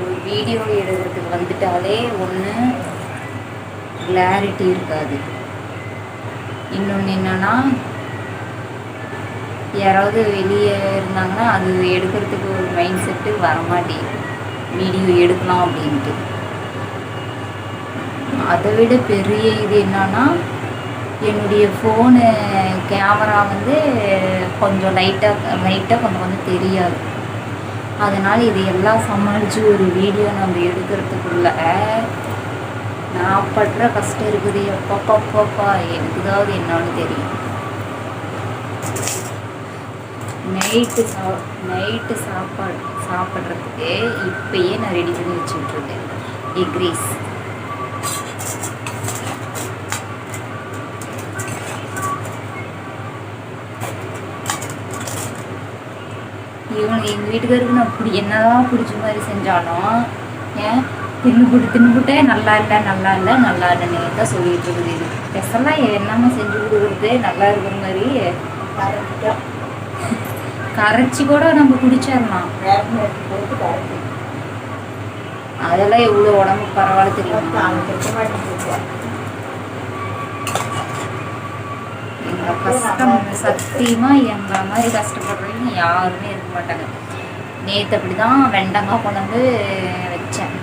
ஒரு வீடியோ எடுக்கிறதுக்கு வந்துட்டாலே ஒன்று கிளாரிட்டி இருக்காது. இன்னொன்று என்னன்னா யாராவது வெளியே இருந்தாங்கன்னா அது எடுக்கிறதுக்கு ஒரு மைண்ட் செட்டு வரமாட்டேங்குது வீடியோ எடுக்கலாம் அப்படின்ட்டு. அதை விட பெரிய இது என்னன்னா என்னுடைய ஃபோனு கேமரா வந்து கொஞ்சம் லைட்டாக லைட்டாக கொஞ்சம் கொஞ்சம் தெரியாது. அதனால் இது எல்லாம் சமாளித்து ஒரு வீடியோ நம்ம எடுக்கிறதுக்குள்ள நான் படுற கஷ்டம் இருக்குது எப்பப்பப்பப்பா எனக்கு தான் என்னன்னு தெரியும். நைட்டு சா நைட்டு சாப்பாடு சாப்பிட்றதுக்கு இப்பயே நான் ரெடி பண்ணி வச்சுட்ருக்கேன் எக் ரைஸ் இவனுக்கு எங்கள் வீட்டுக்காருக்கு நான் பிடி என்னதான் பிடிச்ச மாதிரி செஞ்சாலும் ஏன்? தின்னுபுட்டு தின்னுபுட்டே நல்லா இல்லை நல்லா இல்லை நல்லா இல்லைன்னு தான் சொல்லிட்டு இருக்குது இது. ஸ்பெஷலாக என்னம்மா செஞ்சு கொடுக்குறது? நல்லா இருக்கிற மாதிரி கரைச்சி கூட நம்ம குடிச்சிடலாம். அதெல்லாம் எவ்வளோ உடம்பு பரவாயில்ல தெரியுமா? கஷ்டம் சத்தியமா எங்களை மாதிரி கஷ்டப்படுறவங்க யாருமே இருக்க மாட்டாங்க. நேற்று அப்படிதான் வெண்டங்காய் குழம்பு வச்சேன்.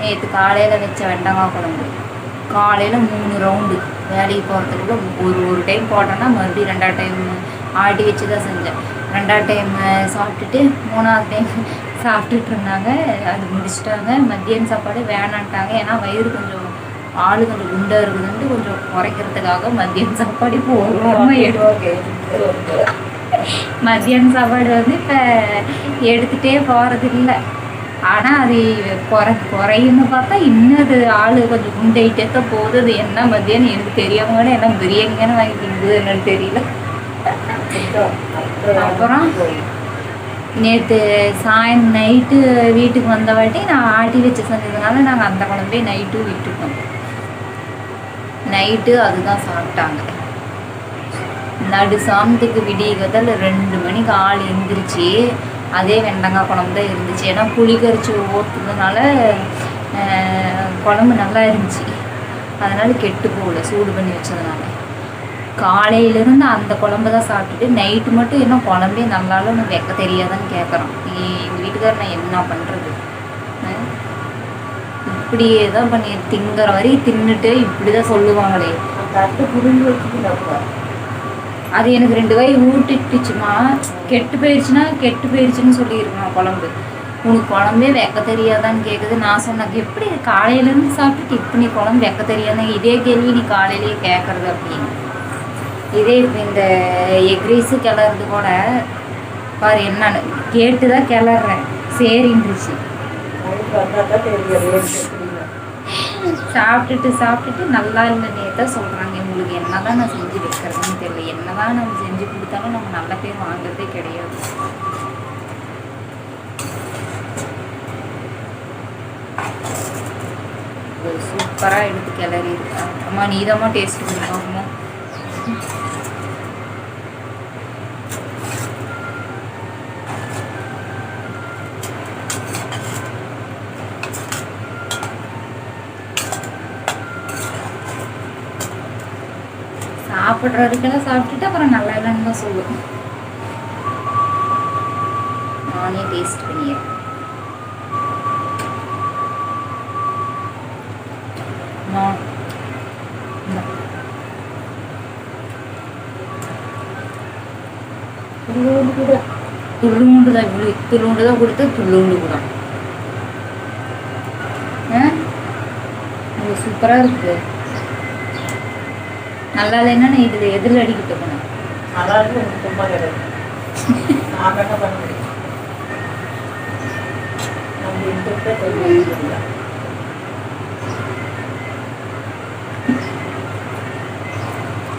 நேற்று காலையில் வச்ச வெண்டங்காய் குழம்பு. காலையில் மூணு ரவுண்டு வேலைக்கு போகிறதுக்குள்ள ஒரு ஒரு டைம் போட்டேன்னா மறுபடியும் ரெண்டாவது டைம் ஆட்டி வச்சு தான் செஞ்சேன். ரெண்டாவது டைம் சாப்பிட்டுட்டு மூணாவது டைம் சாப்பிட்டுட்டு இருந்தாங்க. அது முடிச்சிட்டாங்க. மத்தியான சாப்பாடு வேணான்ட்டாங்க. ஏன்னா வயிறு கொஞ்சம் ஆளு கொஞ்சம் குண்டா இருக்குதுன்ட்டு கொஞ்சம் குறைக்கிறதுக்காக மத்தியான சாப்பாடு இப்போ ஒரு வாரமாக எடுத்து மத்தியான சாப்பாடு வந்து இப்போ எடுத்துகிட்டே போகிறது இல்லை ஆனால் அது குறை குறையுன்னு பார்த்தா இன்னும் அது ஆள் கொஞ்சம் குண்டாயிட்டே தான் போகுது. அது என்ன மத்தியானம் எனக்கு தெரியாம கூட எல்லாம் பிரியாணி தானே வாங்கி திங்குது என்னன்னு தெரியல. அப்புறம் நேற்று சாயம் நைட்டு வீட்டுக்கு வந்த வாட்டி நான் ஆட்டி வச்சு செஞ்சதுனால நாங்கள் அந்த குழம்பே நைட்டும் விட்டுட்டோம். நைட்டு அதுதான் சாப்பிட்டாங்க. நடு சாமத்துக்கு விடிய ரெண்டு மணிக்கு ஆள் எழுந்திரிச்சு அதே வெண்டங்காய் குழம்பு தான் இருந்துச்சு. ஏன்னா புளி கரைச்சி ஓட்டுனதுனால குழம்பு நல்லா இருந்துச்சு. அதனால் கெட்டு போகல சூடு பண்ணி வச்சதுனால. காலையிலேருந்து அந்த குழம்பு தான் சாப்பிட்டுட்டு நைட்டு மட்டும் இன்னும் குழம்பே நல்லாலும் நான் வைக்க தெரியாதான்னு கேட்குறோம் எங்கள் வீட்டுக்காரர் நான் என்ன பண்ணுறது இப்படியே தான் பண்ணி திங்கிற வரையும் தின்னுட்டு இப்படி தான் சொல்லுவாங்களே அது எனக்கு ரெண்டு வாய் ஊட்டிட்டுச்சுமா. கெட்டு போயிடுச்சுன்னா கெட்டு போயிடுச்சுன்னு சொல்லியிருக்கணும் குழம்பு. உனக்கு குழம்பே வைக்க தெரியாதான்னு கேட்குது நான் சொன்னேன் எப்படி காலையிலேருந்து சாப்பிட்டுட்டு இப்போ நீ குழம்பு வைக்க தெரியாத? இதே கேள்வி நீ காலையிலேயே கேட்குறது அப்படின்னு. இதே இப்போ இந்த எக் ரைஸு கிளறது கூட பாரு என்னன்னு கேட்டு தான் கிளறேன் சரின்றுச்சு. சாப்பிட்டுட்டு சாப்பிட்டுட்டு நல்லா இல்லைன்னே தான் சொல்கிறாங்க உங்களுக்கு என்ன தான் நான் செஞ்சு வைக்கிறதுன்னு தெரியல. என்ன தான் நம்ம செஞ்சு கொடுத்தாலும் நம்ம நல்ல பேர் வாங்குறதே கிடையாது. சூப்பராக எடுத்து கிளறி இருக்கா அம்மா நீதமாக டேஸ்ட் பண்ணி சாப்பிட்றதுக்கெல்லாம் சாப்பிட்டுட்டு அப்புறம் நல்லா இல்லைன்னு தான் சொல்லுவேன் நானே டேஸ்ட் பண்ணிடுறேன் நான் இந்தா. துள்ளூண்டு கூட. துள்ளூண்டு தான் இவ்வளோ துள்ளூண்டு தான் கொடுத்து துள்ளூண்டு கூட. ஆ? இது சூப்பராக இருக்குது நல்லா இல்லைன்னா நான் இதில் எதில் அடிக்கிட்டு போனேன். அதாவது எனக்கு சும்மா கிடையாது நான் என்ன பண்ண முடியும். நம்ம இன்ட்ரெஸ்டாக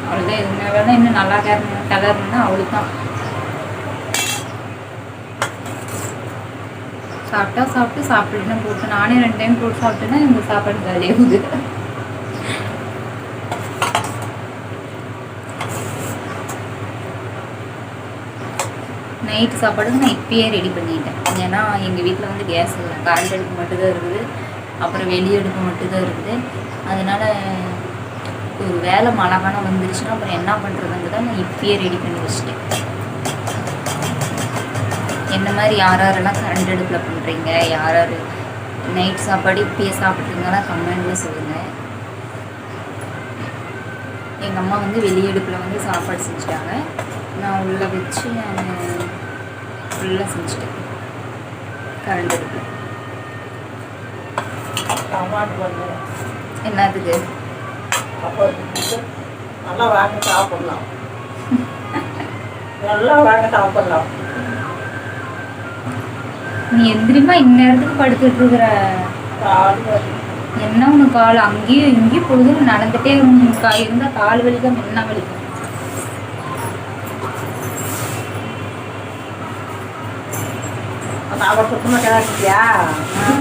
அவ்வளோதான் எதுவுமே வேணா இன்னும் நல்லா கலர் கலர்னா அவளுக்கு தான். சாப்பிட்டா சாப்பிட்டு சாப்பிட்டுன்னு போட்டு நானே ரெண்டு டைம் போட்டு சாப்பிட்டேன்னா இந்த சாப்பாடு காலியாகுது. நைட்டு சாப்பாடு நான் இப்பயே ரெடி பண்ணிட்டேன். ஏன்னா எங்கள் வீட்டில் வந்து கேஸ் இல்லை. கரண்ட் அடுப்பு மட்டும்தான் இருக்குது. அப்புறம் வெளி அடுப்பு மட்டும்தான் இருக்குது. அதனால் ஒரு வேலை மழை காலம் வந்துருச்சுன்னா அப்புறம் என்ன பண்ணுறதுங்கிறத நான் இப்பயே ரெடி பண்ணி வச்சுட்டேன். என்ன மாதிரி யார் யாரெல்லாம் கரண்ட் அடுப்பில் பண்ணுறீங்க யார் யார் நைட் சாப்பாடு இப்பயே சாப்பிட்றீங்கன்னா கமெண்ட்டில் சொல்லுங்கள் எங்கள் அம்மா வந்து வெளி அடுப்பில் வந்து சாப்பாடு செஞ்சுட்டாங்க. நான் உள்ளே வச்சு நான் ஃபுல்லாக செஞ்சுட்டேன். கரண்ட் அடுப்பில் என்னதுக்கு? நல்லா வாங்க சாப்பிடலாம் நல்லா வாங்க சாப்பிடலாம் நீ எந்திரிமா இந்நேரத்துக்கு படுத்துட்டு இருக்கிற. என்ன உனக்கு கால்? அங்கேயும் இங்கேயும் பொழுதும் நடந்துட்டே உனக்கு இருந்தால் கால் வலிக்கும் என்ன வலிக்கும் சாப்பாடு சுத்தமாக கிடக்குறியா ஆ.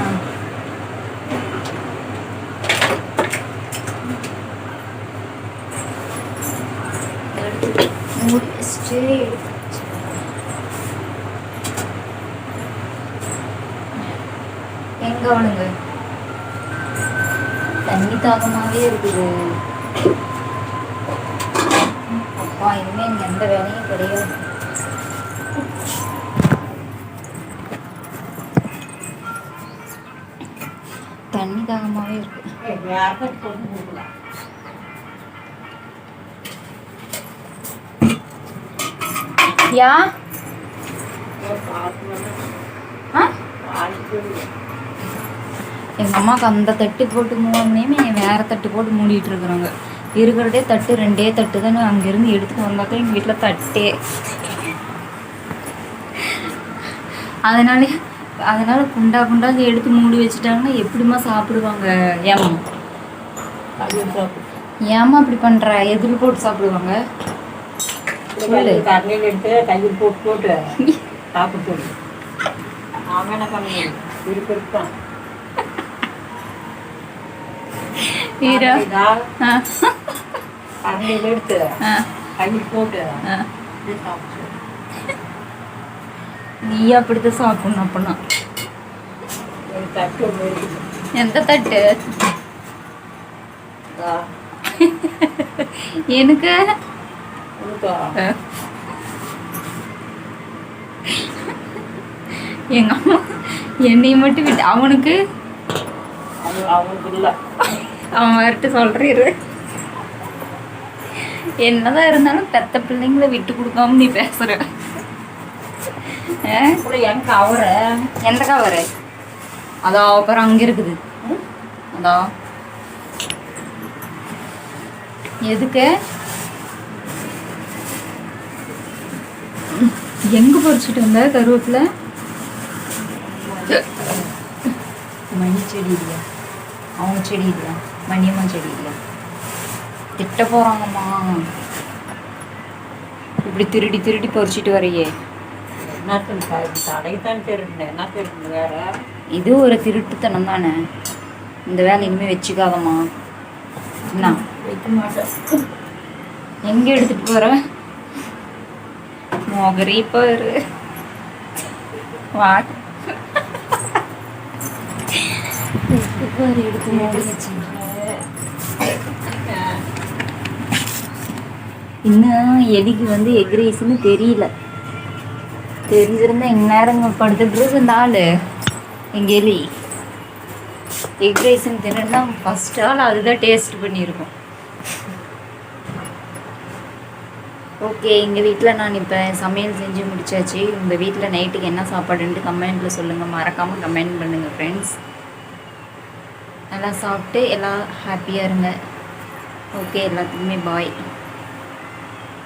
எங்க அவனுங்க? தண்ணி தாகமாவே இருக்குது. அப்பா இனிமே எந்த வேலையும் கிடையாது. தண்ணி இருக்கு. யா? எங்கள் அம்மாவுக்கு அந்த தட்டு போட்டு மூணுமே வேற தட்டு போட்டு மூடிட்டு இருக்கிறாங்க. இருக்கிறதே தட்டு ரெண்டே தட்டு தானே அங்கேருந்து எடுத்து வந்தாக்கா எங்கள் வீட்டில் தட்டே. அதனால அதனால குண்டா குண்டாங்க எடுத்து மூடி வச்சுட்டாங்கன்னா எப்படிம்மா சாப்பிடுவாங்க? ஏமா ஏம்மா அப்படி பண்ற? எதில் போட்டு சாப்பிடுவாங்க. தண்ணியில் எடுத்து கையில் போட்டு போட்டு சாப்பிட்டு. நாம என்ன பண்ண ஆ. தண்ணியில் எடுத்து கையில் போட்டு சாப்பிட்டு சொல்லு. நீ அப்படித்தான் சாப்பிடணும் அப்படின்னா எந்த தட்டு? எனக்கு? எங்க அம்மா என்னைய மட்டும் விட்டு அவனுக்கு? அவன் வரட்டு சொல்றீரு. என்னதான் இருந்தாலும் பெத்த பிள்ளைங்கள விட்டு கொடுக்காம நீ பேசுற. எங்க அவரை எந்த கவரு அதோ அப்புறம் அங்க இருக்குது. அதோ. எதுக்கு? எங்க பறிச்சுட்டு வந்த கருவேப்பில? மணி செடி இல்லையா? அவங்க செடி இல்லையா? மணியம்மா செடி இல்லையா? திட்ட போறாங்கம்மா. இப்படி திருடி திருடி பறிச்சிட்டு வரையே. இது ஒரு திருட்டுத்தனம் தானே? இந்த வேலை இனிமே வச்சுக்காதம்மா. என்ன? எங்க எடுத்துட்டு போற? மோகரி பாரு. வா. பாரு எடுத்து வச்சுங்க இன்னும் எலிக்கு வந்து எக் ரைஸ்னு தெரியல. தெரிஞ்சிருந்தா இந்நேரம் படுத்துட்டு இருக்கு இந்த ஆளு. எங்க எலி. எக் ரைஸ்னு தின்னா ஃபர்ஸ்ட் ஆள் அதுதான் டேஸ்ட் பண்ணியிருக்கோம். ஓகே எங்கள் வீட்டில் நான் இப்போ சமையல் செஞ்சு முடிச்சாச்சு. உங்கள் வீட்டில் நைட்டுக்கு என்ன சாப்பாடுன்ட்டு கமெண்ட்டில் சொல்லுங்கள் மறக்காமல் கமெண்ட் பண்ணுங்கள் ஃப்ரெண்ட்ஸ் நல்லா சாப்பிட்டு எல்லாம் ஹாப்பியாக இருங்க. ஓகே எல்லாத்துக்குமே பாய்